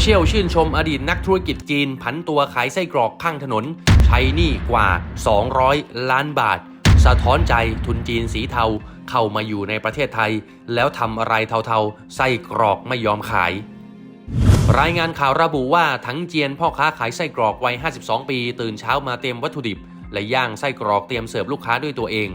เชียลชื่นชมอดีตนักธุรกิจจีน ผันตัวขายไส้กรอกข้างถนน ใช้หนี้กว่า 200 ล้านบาท สะท้อนใจทุนจีนสีเทาเข้ามาอยู่ในประเทศไทย แล้วทำอะไรเทาๆ ไส้กรอกไม่ยอมขาย รายงานข่าวระบุว่าถังเจียนพ่อค้าขายไส้กรอกวัย 52 ปี ตื่นเช้ามาเตรียมวัตถุดิบ และย่างไส้กรอกเตรียมเสิร์ฟลูกค้าด้วยตัวเอง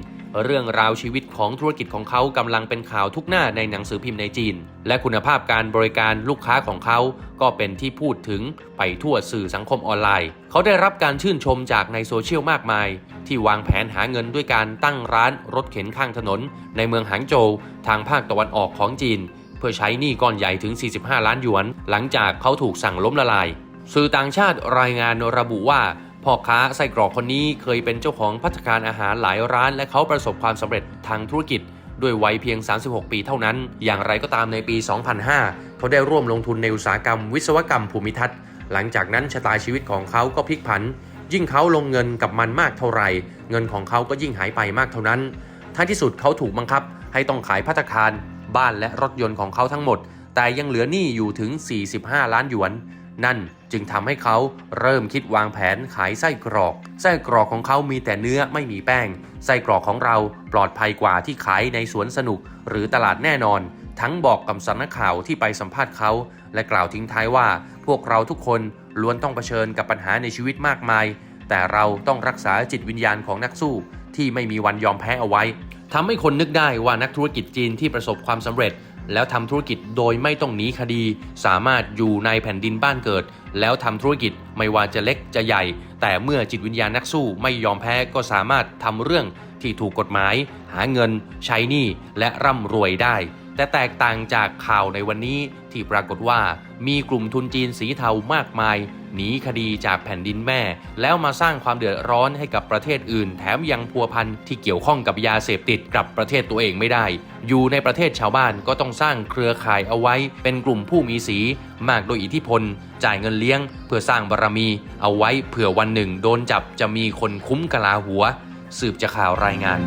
เรื่องราวชีวิตของธุรกิจของเขากำลังเป็นข่าวทุกหน้าในหนังสือพิมพ์ในจีน และคุณภาพการบริการลูกค้าของเขา ก็เป็นที่พูดถึงไปทั่วสื่อสังคมออนไลน์ เขาได้รับการชื่นชมจากในโซเชียลมากมาย ที่วางแผนหาเงินด้วยการตั้งร้านรถเข็นข้างถนน ในเมืองหางโจวทางภาคตะวันออกของจีน เพื่อใช้หนี้ก้อนใหญ่ถึง 45 ล้านหยวน หลังจากเขาถูกสั่งล้มละลาย สื่อต่างชาติรายงานระบุว่า พ่อค้าไส้กรอกคนนี้เคยเป็นเจ้าของพัฒการอาหารหลายร้าน และเขาประสบความสำเร็จทางธุรกิจ ด้วยวัยเพียง 36 ปีเท่านั้น อย่างไรก็ตามในปี 2005 เขาได้ร่วมลงทุนในอุตสาหกรรม วิศวกรรมภูมิทัศน์ หลังจากนั้นชะตาชีวิตของเขาก็พลิกผัน ยิ่งเขาลงเงินกับมันมากเท่าไหร่ เงินของเขาก็ยิ่งหายไปมากเท่านั้น ท้ายที่สุดเขาถูกบังคับ ให้ต้องขายพัตตาคาร บ้านและรถยนต์ของเขาทั้งหมด แต่ยังเหลือหนี้อยู่ถึง 45 ล้านหยวน นั่นจึงทำให้เขาเริ่มคิดวางแผนขายไส้กรอก ไส้กรอกของเขามีแต่เนื้อไม่มีแป้ง ไส้กรอกของเราปลอดภัยกว่าที่ขายในสวนสนุก หรือตลาดแน่นอน ทั้งบอกกับสำนักข่าวที่ไปสัมภาษณ์เขา และกล่าวทิ้งท้ายว่า พวกเราทุกคนล้วนต้องเผชิญกับปัญหาในชีวิตมากมาย แต่เราต้องรักษาจิตวิญญาณของนักสู้ ที่ไม่มีวันยอมแพ้เอาไว้ทำให้คนนึกได้ว่านักธุรกิจจีนที่ประสบความสำเร็จ แล้วทำธุรกิจโดยไม่ต้องหนีคดี สามารถอยู่ในแผ่นดินบ้านเกิด แล้วทำธุรกิจไม่ว่าจะเล็กจะใหญ่ แต่เมื่อจิตวิญญาณนักสู้ไม่ยอมแพ้ก็สามารถทำเรื่องที่ถูกกฎหมาย หาเงิน ใช้หนี้และร่ำรวยได้ แต่แตกต่างจากข่าวในวันนี้ที่ปรากฏว่า มีกลุ่มทุนจีนสีเทามากมาย หนีคดีจากแผ่นดินแม่ แล้วมาสร้างความเดือดร้อนให้กับประเทศอื่น แถมยังพัวพันที่เกี่ยวข้องกับยาเสพติดกับประเทศตัวเองไม่ได้ อยู่ในประเทศชาวบ้านก็ต้องสร้างเครือข่ายเอาไว้ เป็นกลุ่มผู้มีสี มากโดยอิทธิพล จ่ายเงินเลี้ยง เพื่อสร้างบารมี เอาไว้เผื่อวันหนึ่งโดนจับจะมีคนคุ้มกะลาหัว สืบจากข่าวรายงาน